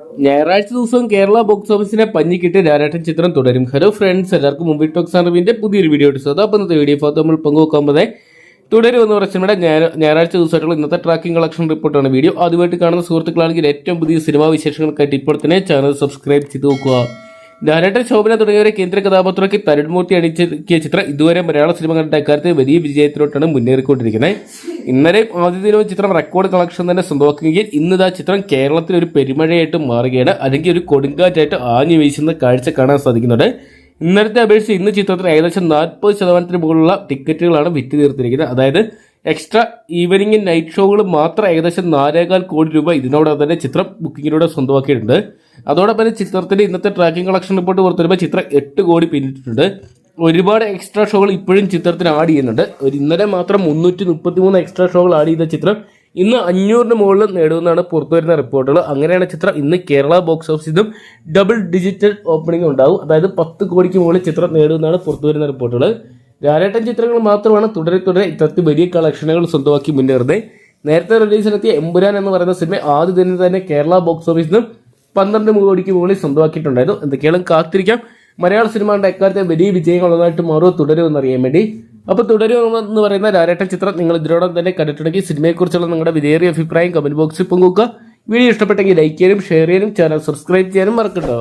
ഞായറാഴ്ച ദിവസം കേരള ബോക്സ് ഓഫീസിനെ പഞ്ഞിക്കിട്ട് രാരാട്ടൻ ചിത്രം തുടരും. ഹലോ ഫ്രണ്ട്സ് എല്ലാവർക്കും മുമ്പ് ടോക്സ് അറിവിന്റെ പുതിയൊരു വീഡിയോ എടുത്തത് അപ്പോൾ ഇന്നത്തെ വീഡിയോ ഫോട്ടോ നമ്മൾ പങ്കുവെക്കുമ്പോൾ തുടരും എന്ന് പറഞ്ഞാൽ നമ്മുടെ ഞായറ- ഞായറാഴ്ച ദിവസമായിട്ടുള്ള ഇന്നത്തെ ട്രാക്കിംഗ് കളക്ഷൻ റിപ്പോർട്ടാണ് വീഡിയോ ആദ്യമായിട്ട് കാണുന്ന സുഹൃത്തുക്കളാണെങ്കിൽ ഏറ്റവും പുതിയ സിനിമാ വിശേഷങ്ങൾക്കായിട്ട് ഇപ്പോൾ തന്നെ ചാനൽ സബ്സ്ക്രൈബ് ചെയ്ത് നോക്കുക. ലാലേട്ടൻ ശോഭന തുടങ്ങിയവരെ കേന്ദ്ര കഥാപാത്രമാക്കി തരുൺമൂർത്തി അണിച്ചിരിക്കിയ ചിത്രം ഇതുവരെ മലയാള സിനിമകളുടെ അക്കാര്യത്തിൽ വലിയ വിജയത്തിലോട്ടാണ് മുന്നേറിക്കൊണ്ടിരിക്കുന്നത്. ഇന്നലെ ആദ്യ ദിനവും ചിത്രം റെക്കോർഡ് കളക്ഷൻ തന്നെ സ്വന്തമാക്കുകയും ഇന്നിതാ ചിത്രം കേരളത്തിൽ ഒരു പെരുമഴയായിട്ട് മാറുകയാണ്. അല്ലെങ്കിൽ ഒരു കൊടുങ്കാറ്റായിട്ട് ആഞ്ഞു വീശുന്ന കാഴ്ച കാണാൻ സാധിക്കുന്നുണ്ട്. ഇന്നലത്തെ അപേക്ഷിച്ച് ഇന്ന് ചിത്രത്തിന് ഏകദേശം നാൽപ്പത് ശതമാനത്തിന് മുകളിലുള്ള ടിക്കറ്റുകളാണ് വിറ്റ് തീർത്തിരിക്കുന്നത്. അതായത് എക്സ്ട്രാ ഈവനിങ് നൈറ്റ് ഷോകൾ മാത്രം ഏകദേശം നാലേകാൽ കോടി രൂപ ഇതിനോടൊപ്പം തന്നെ ചിത്രം ബുക്കിങ്ങിലൂടെ സ്വന്തമാക്കിയിട്ടുണ്ട്. അതോടൊപ്പം തന്നെ ഇന്നത്തെ ട്രാക്കിംഗ് കളക്ഷൻ റിപ്പോർട്ട് പുറത്തുവരുമ്പോൾ ചിത്രം എട്ട് കോടി പിന്നിട്ടിട്ടുണ്ട്. ഒരുപാട് എക്സ്ട്രാ ഷോകൾ ഇപ്പോഴും ചിത്രത്തിന് ആഡ് ചെയ്യുന്നുണ്ട്. ഒരു ഇന്നലെ മാത്രം മുന്നൂറ്റി മുപ്പത്തി മൂന്ന് എക്സ്ട്രാ ഷോകൾ ആഡ് ചെയ്ത ചിത്രം ഇന്ന് അഞ്ഞൂറിന് മുകളിൽ നേടുമെന്നാണ് പുറത്തുവരുന്ന റിപ്പോർട്ടുകൾ അങ്ങനെയാണ് ചിത്രം ഇന്ന് കേരള ബോക്സ് നിന്നും ഡബിൾ ഡിജിറ്റൽ ഓപ്പണിംഗ് ഉണ്ടാവും. അതായത് പത്ത് കോടിക്ക് മുകളിൽ ചിത്രം നേടുമെന്നാണ് പുറത്തുവരുന്ന റിപ്പോർട്ടുകൾ രാരേട്ടൻ ചിത്രങ്ങൾ മാത്രമാണ് തുടരെ തുടരെ ഇത്തരത്തിൽ വലിയ കളക്ഷനുകൾ സ്വന്തമാക്കി മുന്നേറുന്നത്. നേരത്തെ റിലീസിനെത്തിയ എമ്പുരാൻ എന്ന് പറയുന്ന സിനിമ ആദ്യ തന്നെ കേരള ബോക്സ് ഓഫീസിൽ നിന്നും പന്ത്രണ്ട് കോടിക്ക് മുകളിൽ സ്വന്തമാക്കിയിട്ടുണ്ടായിരുന്നു. എന്തൊക്കെയാണ് കാത്തിരിക്കാം. മലയാള സിനിമകളുടെ എക്കാലത്തെ വലിയ വിജയങ്ങളൊന്നായിട്ട് മാറുമോ തുടരുമെന്ന് അറിയാൻ വേണ്ടി. അപ്പോൾ തുടരുമെന്ന് പറയുന്ന രാരേട്ട ചിത്രം നിങ്ങൾ ഇതിനോടൊപ്പം തന്നെ കണ്ടിട്ടുണ്ടെങ്കിൽ സിനിമയെക്കുറിച്ചുള്ള നിങ്ങളുടെ വിലയേറിയ അഭിപ്രായം കമന്റ് ബോക്സിൽ പങ്കുവെക്കുക. വീഡിയോ ഇഷ്ടപ്പെട്ടെങ്കിൽ ലൈക്ക് ചെയ്യാനും ഷെയർ ചെയ്യാനും ചാനൽ സബ്സ്ക്രൈബ് ചെയ്യാനും മറക്കട്ടോ